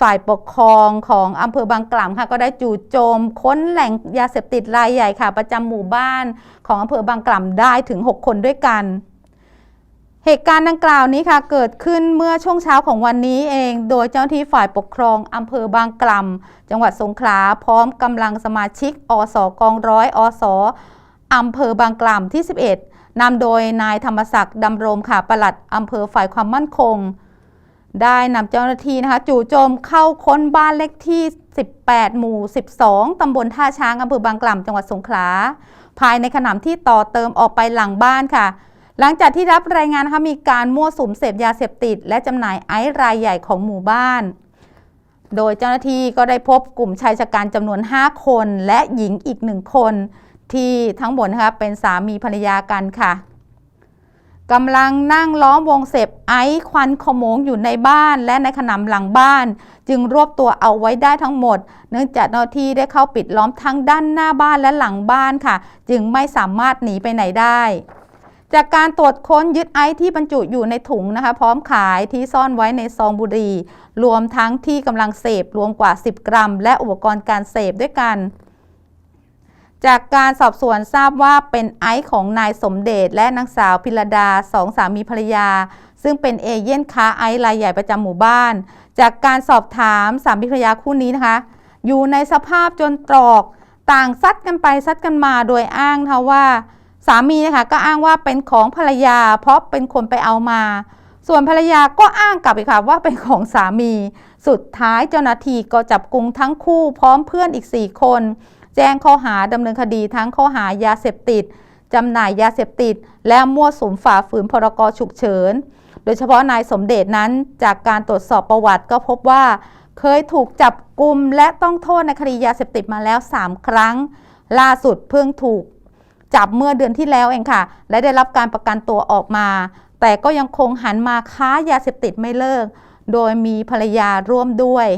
ฝ่ายปกครองของอำเภอบางกล่ำค่ะ ก็ได้จู่โจมค้นแหล่งยาเสพติดรายใหญ่ค่ะ ประจำหมู่บ้านของอำเภอบางกล่ำได้ถึง 6 คนด้วยกัน เหตุการณ์ดังกล่าวนี้ค่ะ เกิดขึ้นเมื่อช่วงเช้าของวันนี้เอง โดยเจ้าที่ฝ่ายปกครองอำเภอบางกล่ำจังหวัดสงขลาพร้อมกำลังสมาชิก อสกองร้อยอสอำเภอบางกล่ำที่ 11นำโดยนายธรรมศักดิ์ดำรงค่ะปลัดอำเภอฝ่ายความมั่นคง ได้นำเจ้าหน้าที่นะคะ จู่โจมเข้าค้นบ้านเลขที่ 18 หมู่ 12 ตำบลท่าช้างอำเภอบางกล่ำจังหวัดสงขลา ภายในขนำที่ต่อเติมออกไปหลังบ้านค่ะ หลังจากที่รับรายงานนะคะมีการมั่วสุมเสพยาเสพติด และจำหน่ายไอซ์รายใหญ่ของหมู่บ้าน โดยเจ้าหน้าที่ก็ได้พบกลุ่มชายชะกันจำนวน 5 คน และหญิงอีกหนึ่งคน ที่ทั้งหมดนะคะเป็นสามีภรรยากันค่ะ กำลังนั่งล้อมวงเสพไอซ์ควันขโมงอยู่ในบ้านและในขนำหลังบ้าน จึงรวบตัวเอาไว้ได้ทั้งหมด เนื่องจากเจ้าหน้าที่ได้เข้าปิดล้อมทั้งด้านหน้าบ้านและหลังบ้านค่ะ จึงไม่สามารถหนีไปไหนได้ จากการตรวจค้นยึดไอซ์ที่บรรจุอยู่ในถุงนะคะ พร้อมขายที่ซ่อนไว้ในซองบุหรี่รวมทั้งที่กำลังเสพรวมกว่า 10 กรัม และอุปกรณ์การเสพด้วยกัน จากการสอบสวนทราบว่าเป็นไอซ์ของนายสมเดชและนางสาวพิรดาสองสามีภรรยา ซึ่งเป็นเอเย่นค้าไอซ์รายใหญ่ประจำหมู่บ้าน จากการสอบถามสามีภรรยาคู่นี้นะคะ อยู่ในสภาพจนตรอกต่างซัดกันไปซัดกันมาโดยอ้างนะคะว่า สามีนะคะก็อ้างว่าเป็นของภรรยา เพราะเป็นคนไปเอามา ส่วนภรรยาก็อ้างกลับอีกค่ะว่าเป็นของสามี สุดท้ายเจ้าหน้าที่ก็จับกุมทั้งคู่พร้อมเพื่อนอีก 4 คน แจ้งข้อหาดำเนินคดีทั้งข้อหายาเสพติดจำหน่ายยาเสพติด และมั่วสุมฝ่าฝืนพรกฉุกเฉิน โดยเฉพาะนายสมเด็จนั้นจากการตรวจสอบประวัติก็พบว่า เคยถูกจับกลุ่มและต้องโทษในคดียาเสพติดมาแล้ว 3 ครั้ง ล่าสุดเพิ่งถูกจับเมื่อเดือนที่แล้วเองค่ะ และได้รับการประกันตัวออกมา แต่ก็ยังคงหันมาค้ายาเสพติดไม่เลิก โดยมีภรรยาร่วมด้วย